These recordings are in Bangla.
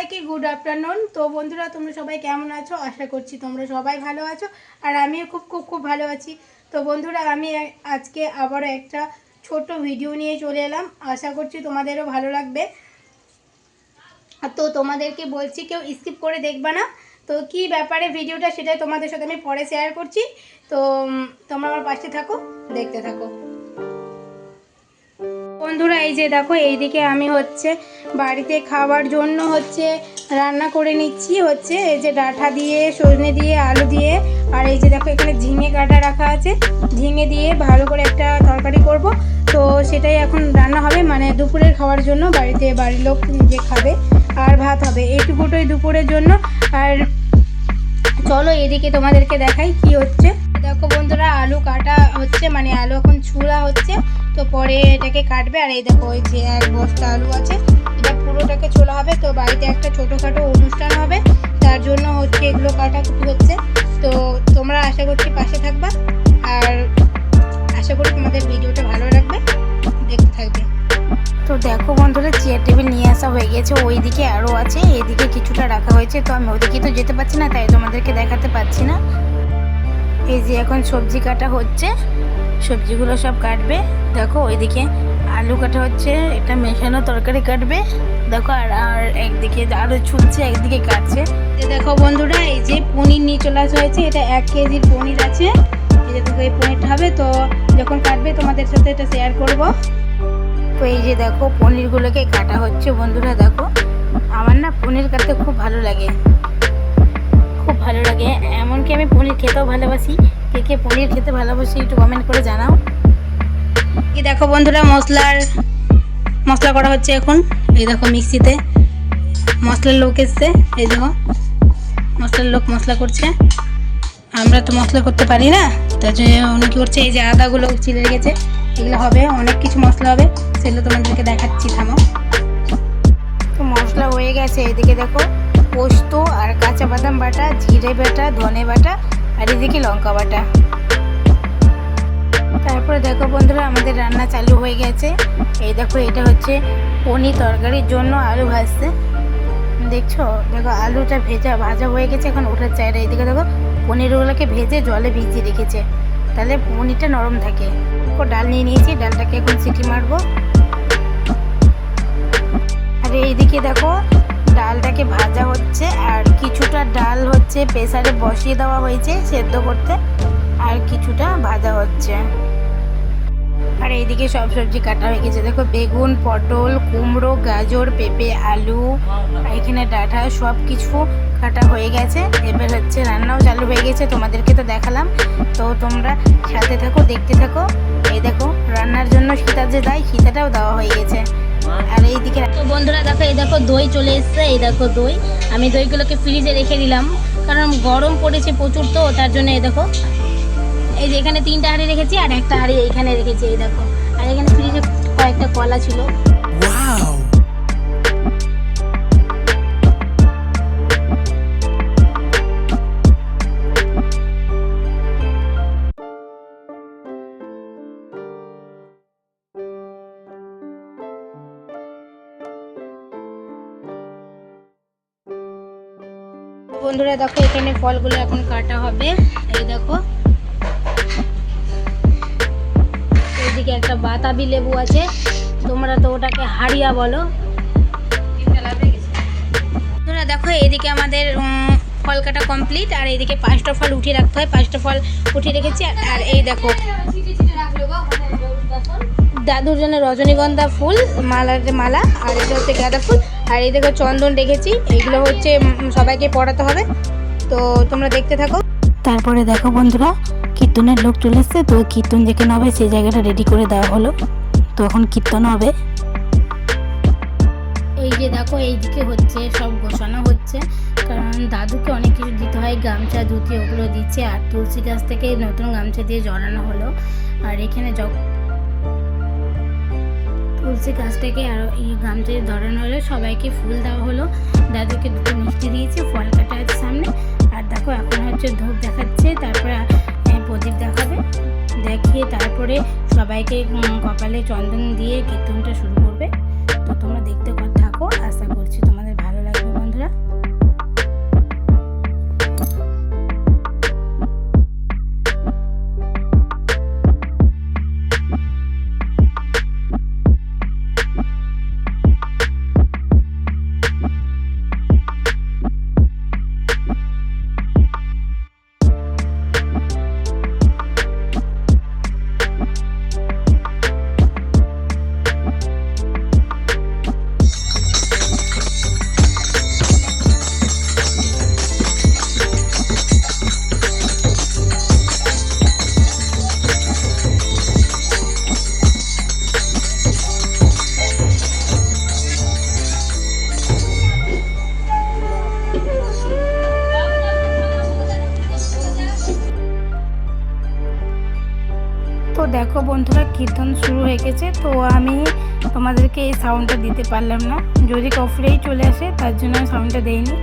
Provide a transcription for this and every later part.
সবাইকে গুড আফটারনুন তো বন্ধুরা, তোমরা সবাই কেমন আছো? আশা করছি তোমরা সবাই ভালো আছো, আর আমিও খুব খুব খুব ভালো আছি। তো বন্ধুরা, আমি আজকে আবারও একটা ছোট ভিডিও নিয়ে চলে এলাম। আশা করছি তোমাদেরও ভালো লাগবে। তো তোমাদেরকে বলছি, কেউ স্কিপ করে দেখবা না। তো কি ব্যাপারে ভিডিওটা সেটাই তোমাদের সাথে আমি পরে শেয়ার করছি। তো তোমরা আমার পাশে থাকো, দেখতে থাকো। বন্ধুরা, এই যে দেখো, এইদিকে আমি হচ্ছে বাড়িতে খাবার জন্য হচ্ছে রান্না করে নিচ্ছি হচ্ছে, এই যে ডাঁটা দিয়ে, সজনে দিয়ে, আলু দিয়ে, আর এই যে দেখো, এখানে ঝিঙে কাটা রাখা আছে। ঝিঙে দিয়ে ভালো করে একটা তরকারি করব। তো সেটাই এখন রান্না হবে মানে দুপুরের খাওয়ার জন্য বাড়িতে বাড়ির লোক যে খাবে আর ভাত হবে এইটুকুটোই দুপুরের জন্য। আর চলো এদিকে তোমাদেরকে দেখাই কি হচ্ছে। দেখো বন্ধুরা, আলু কাটা হচ্ছে মানে আলু এখন ছুলা হচ্ছে। তো পরে এটাকে কাটবে, আর এই দেখো ওই যে এক বস্তা আলু আছে, এটা পুরোটাকে ছোলা হবে। তো বাড়িতে একটা ছোটোখাটো অনুষ্ঠান হবে, তার জন্য হচ্ছে এগুলো কাটাকুটি হচ্ছে। তো তোমরা আশা করছি পাশে থাকবা, আর আশা করি তোমাদের ভিডিওটা ভালো লাগবে। দেখতে থাকবে। তো দেখো বন্ধুরা চেয়ার টেবিল নিয়ে আসা হয়ে গেছে, ওইদিকে আরও আছে, এদিকে কিছুটা রাখা হয়েছে। তো আমি ওইদিকে তো যেতে পারছি না, তাই তোমাদেরকে দেখাতে পারছি না। এই যে এখন সবজি কাটা হচ্ছে। সবজিগুলো সব কাটবে। দেখো, ওইদিকে আলু কাটা হচ্ছে, এটা মেশানো তরকারি কাটবে। দেখো, আর আর একদিকে আলু ছুলছে, একদিকে কাটছে। দেখো বন্ধুরা, এই যে পনির নিয়ে চলে আসা হয়েছে, এটা এক কেজির পনির আছে। এই যে দেখো এই পনিরটা হবে, তো যখন কাটবে তোমাদের সাথে এটা শেয়ার করব। তো এই যে দেখো, পনিরগুলোকে কাটা হচ্ছে বন্ধুরা, দেখো। আমার না পনির কাটতে খুব ভালো লাগে। খুব ভালো লাগে। এমনকি আমি পনির খেতেও ভালোবাসি। কে কে পনির খেতে ভালোবাসি একটু কমেন্ট করে জানাও। এই দেখো বন্ধুরা, মশলার, মশলা করা হচ্ছে এখন। এই দেখো মিক্সিতে। মশলার লোক এসছে, এই দেখো। মশলার লোক মশলা করছে। আমরা তো মশলা করতে পারি না তার জন্য উনি কি করছে, এই যে আদাগুলো চিলে গেছে এগুলো হবে, অনেক কিছু মশলা হবে, সেগুলো তোমাদেরকে দেখাচ্ছি, থামো। তো মশলা হয়ে গেছে এদিকে দেখো, পোস্ত আর কাঁচা বাদাম বাটা, জিরে বাটা, ধনে বাটা আর এদিকে লঙ্কা বাটা। তারপরে দেখো বন্ধুরা, আমাদের রান্না চালু হয়ে গেছে। এই দেখো, এটা হচ্ছে পনির তরকারির জন্য আলু ভাজছে দেখছ? দেখো, আলুটা ভেজা, ভাজা হয়ে গেছে, এখন ওঠার চাইটা এইদিকে দেখো, পনিরগুলোকে ভেজে জলে ভিজিয়ে রেখেছে। তাহলে পনিরটা নরম থাকে। ও ডাল নিয়ে নিয়েছি, ডালটাকে এখন সিটি মারবো। আর এইদিকে দেখো ডালটাকে ভাজা হচ্ছে আর কিছুটা ডাল হচ্ছে প্রেসারে বসিয়ে দেওয়া হয়েছে সেদ্ধ করতে আর কিছুটা ভাজা হচ্ছে। আর এইদিকে সব সবজি কাটা হয়ে গেছে। দেখো বেগুন, পটল, কুমড়ো, গাজর, পেঁপে, আলু এখানে ডাঁটা সব কিছু কাটা হয়ে গেছে। এবার হচ্ছে রান্নাও চালু হয়ে গেছে। তোমাদেরকে তো দেখালাম। তো তোমরা সাথে থাকো, দেখতে থাকো। এই দেখো, রান্নার জন্য সীতা যে দেয়, সীতাটাও দেওয়া হয়ে গেছে। আর এইদিকে তো বন্ধুরা, দেখো, এই দেখো, দই চলে এসছে। এই দেখো, দই। আমি দইগুলোকে ফ্রিজে রেখে দিলাম। কারণ গরম পড়েছে প্রচুর তো, তার জন্য এই দেখো। এই যে এখানে তিনটা হাঁড়ি রেখেছি আর একটা হাঁড়ি এইখানে রেখেছি, এই দেখো। আর এখানে ফ্রিজে কয়েকটা কলা ছিল। বন্ধুরা, দেখো এখানে ফলগুলো এখন কাটা হবে। এই দেখো। এইদিকে একটা বাতাবি লেবু আছে। তোমরা তো ওটাকে হাড়িয়া বলো। বন্ধুরা, দেখো এইদিকে আমাদের ফল কাটা কমপ্লিট আর এইদিকে পাঁচটা ফল উঠিয়ে রাখতে হয়। পাঁচটা ফল উঠিয়ে রেখেছি, আর এই দেখো। দাদুর জন্য রজনীগন্ধা ফুল, মালার মালা, আর এটা হচ্ছে গাঁদা ফুল। আর এই দেখো চন্দন রেখেছি এইগুলো হচ্ছে সবাইকে পড়াতে হবে। তো তোমরা দেখতে থাকো। তারপরে দেখো বন্ধুরা কীর্তনের লোক চলে এসছে তো কীর্তন যেখানে হবে সেই জায়গাটা রেডি করে দেওয়া হলো। তো এখন কীর্তন হবে। এই যে দেখো এইদিকে হচ্ছে সব ঘোষণা হচ্ছে। কারণ দাদুকে অনেক কিছু দিতে হয় গামছা ধুতি ওগুলো দিচ্ছে আর তুলসী গাছ থেকে নতুন গামছা দিয়ে জড়ানো হলো। আর এখানে যখন তুলসী গাছটাকে আরও এই গামছা ধরানো হলো। সবাইকে ফুল দেওয়া হলো। দাদুকে দুটো মিষ্টি দিয়েছে, ফল কাটা আছে সামনে। আর দেখো, এখন হচ্ছে ধূপ দেখাচ্ছে, তারপরে প্রদীপ দেখাবে। দেখিয়ে তারপরে সবাইকে কপালে চন্দন দিয়ে কীর্তনটা শুরু করবে। তো তোমরা দেখতে থাকো দেখো বন্ধুরা, কীর্তন শুরু হয়ে গেছে, তো আমি তোমাদেরকে এই সাউন্ডটা দিতে পারলাম না। যদি কফরেই চলে আসে, তার জন্য আমি সাউন্ডটা দেইনি।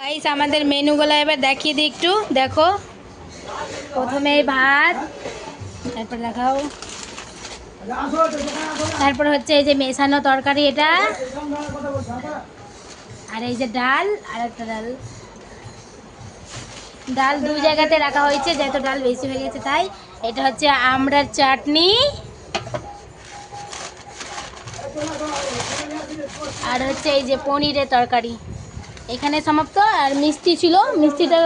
গাইস আমাদের মেনুগুলো এবার দেখিয়ে দিই একটু। দেখো, প্রথমে ভাত, তারপর দেখাও তারপর হচ্ছে এই যে মেশানো তরকারি এটা। আর এই যে ডাল, আর একটা ডাল। ডাল দু জায়গাতে রাখা হয়েছে, যেহেতু ডাল বেশি হয়ে গেছে, তাই এটা হচ্ছে আমড়ার চাটনি। আর হচ্ছে এই যে পনিরের তরকারি। এখানে সমাপ্ত আর মিষ্টি ছিল মিষ্টিটা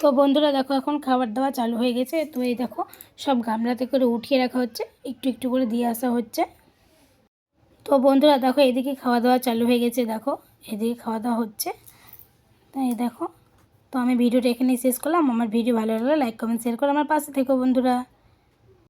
তো বন্ধুরা দেখো, এখন খাবার দাওয়া চালু হয়ে গেছে। তো এই দেখো, সব গামলাতে করে উঠিয়ে রাখা হচ্ছে। একটু একটু করে দিয়ে আসা হচ্ছে। তো বন্ধুরা দেখো, এদিকে খাওয়া দাওয়া চালু হয়ে গেছে দেখো। এদিকে খাওয়া দাওয়া হচ্ছে। তাই দেখো, তো আমি ভিডিওটা এখানেই শেষ করলাম। আমার ভিডিও ভালো লাগলে লাইক, কমেন্ট শেয়ার করো আমার পাশে থেকো বন্ধুরা।